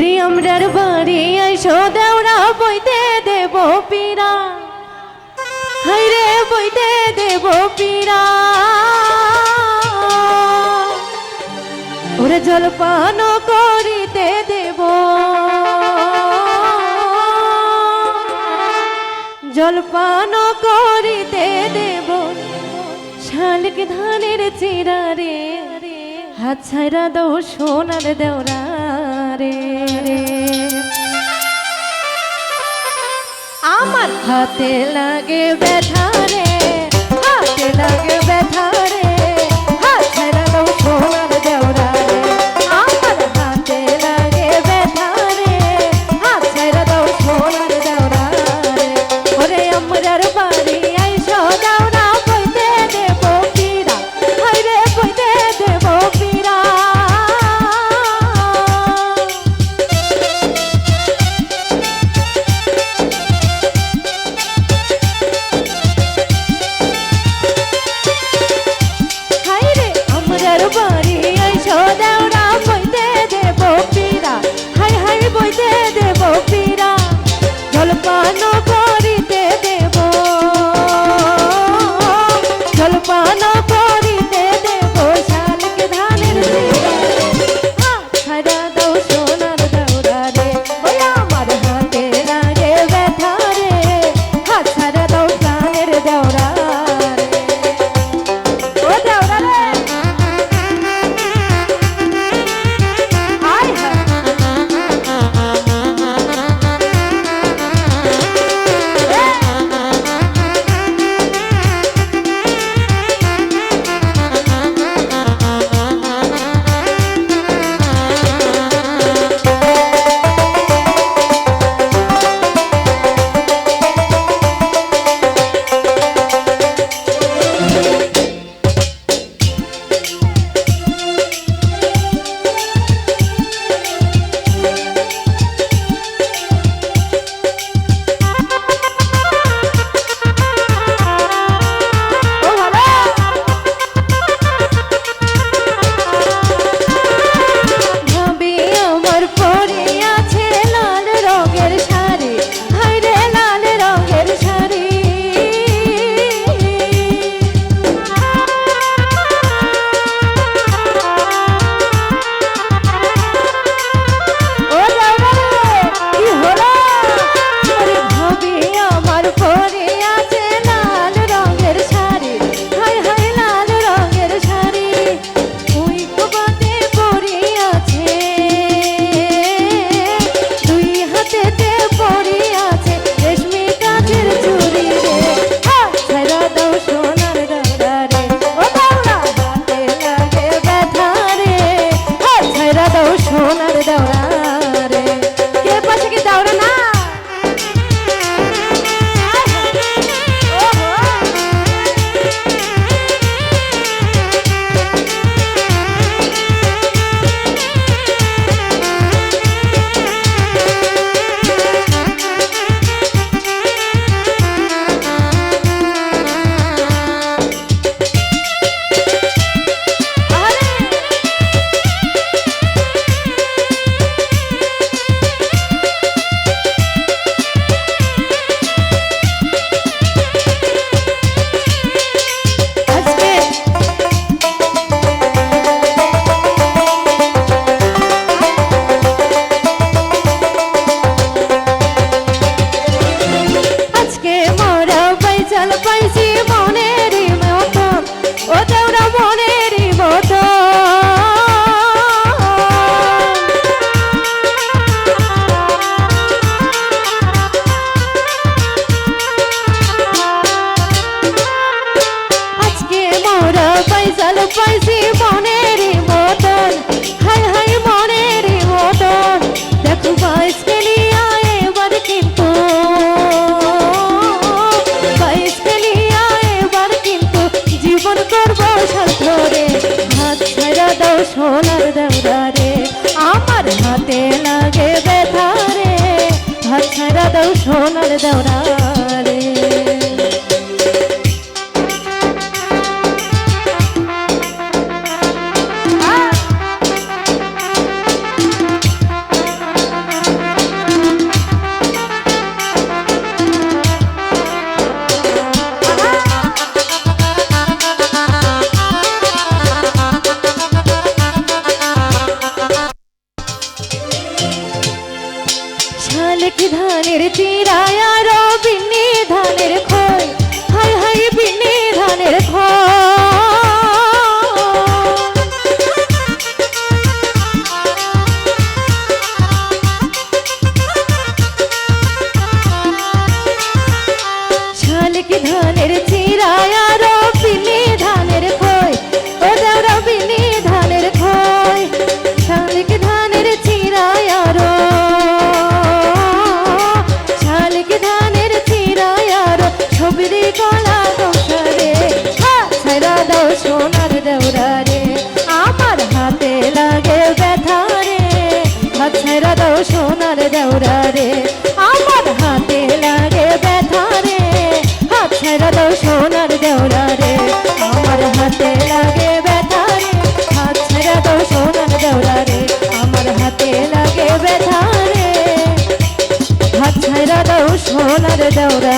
ওরে আমরার বাড়ি আইসো, দেওরা বইতে দেব পীরা। হাইরে বইতে দেব পীরা। ওরে জলপান করিতে দেব। জলপান করিতে দেব। শালিক ধানের চিরা রে, হাত ছাইরা দৌ সোনার দেওরা। রে আমার হাতে লাগে ব্যথা রে। ফাইজাল পাইছি মনের মতন। হাই হাই মনের মতন। দেখো বাইসকে নিয়ে এবার কিন্তু। বাইসকে নিয়ে এবার কিন্তু। জীবন করব দাও সোনার দেওদারে আমার হাতে লাগে ব্যথারে হাত ছেড়া দাও সোনার দৌড়া ধানের চিরায় বিনি ধানের খই হাই হাই বিনি ধানের খই শালিক ধানের চিরায় ছাইরা দাও সোনার দেওরা রে। আমার হাতে লাগে ব্যথা রে। হাত ছাইরা দাও সোনার দেওরা রে। আমার হাতে লাগে ব্যথা রে। হাত ছাইরা দাও সোনার দেওরা রে। আমার হাতে লাগে ব্যথা রে। হাত ছাইরা দাও সোনার দেওরা